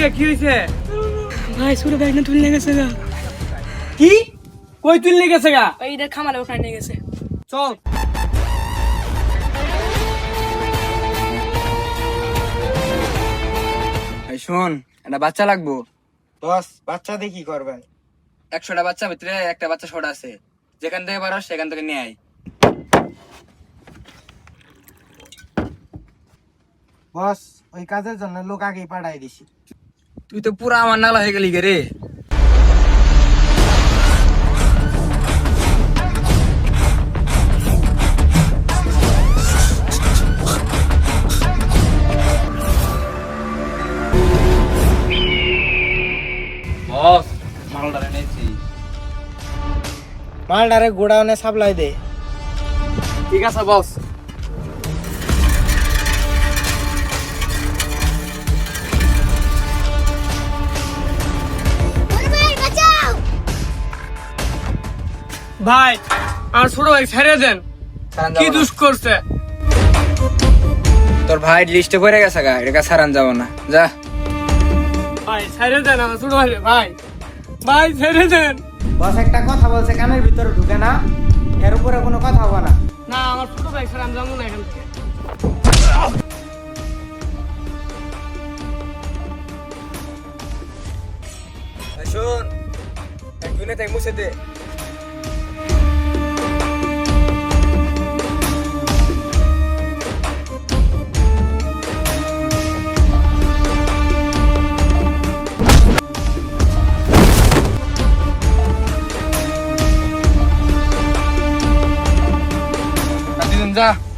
গে কি ভাই না তুলে গেছে গা। কি? কই তুললে গেছে গা? ওই দেখ খামারে ওখানে গেছে। চল। এই শোন একটা বাচ্চা লাগবো। বস বাচ্চা দিয়ে কি করবেন? একশোটা বাচ্চা ভিতরে একটা বাচ্চা শর্ট আছে। যেখান থেকে পারো সেখান থেকে নিয়ে আয়। বস ওই কাজের জন্য লোক আগেই পাঠাই দিছি। তুই তো পুরা আমার নালা হয়ে গেলি রে। বস মালটা এনেছি। মালটারে গোডাউনে সাপ্লাই দে। ঠিক আছে বস। ভাই আর ছোট ভাই ছেড়ে দেন। কি দুষ করছে? তোর ভাই লিস্টে পড়ে গেছে গা এটা সারান যাব না। যা। ভাই ছেড়ে দেন আমার ছোট ভাই ভাই। ভাই ছেড়ে দেন। বস একটা কথা বলছে কানের ভিতরে ঢুকে না এর উপরে কোনো কথা হবে না। না আমার ছোট ভাই ছেড়ে আমি যাব না এখান থেকে। শোন এক মিনিট এক মুছে দে। 你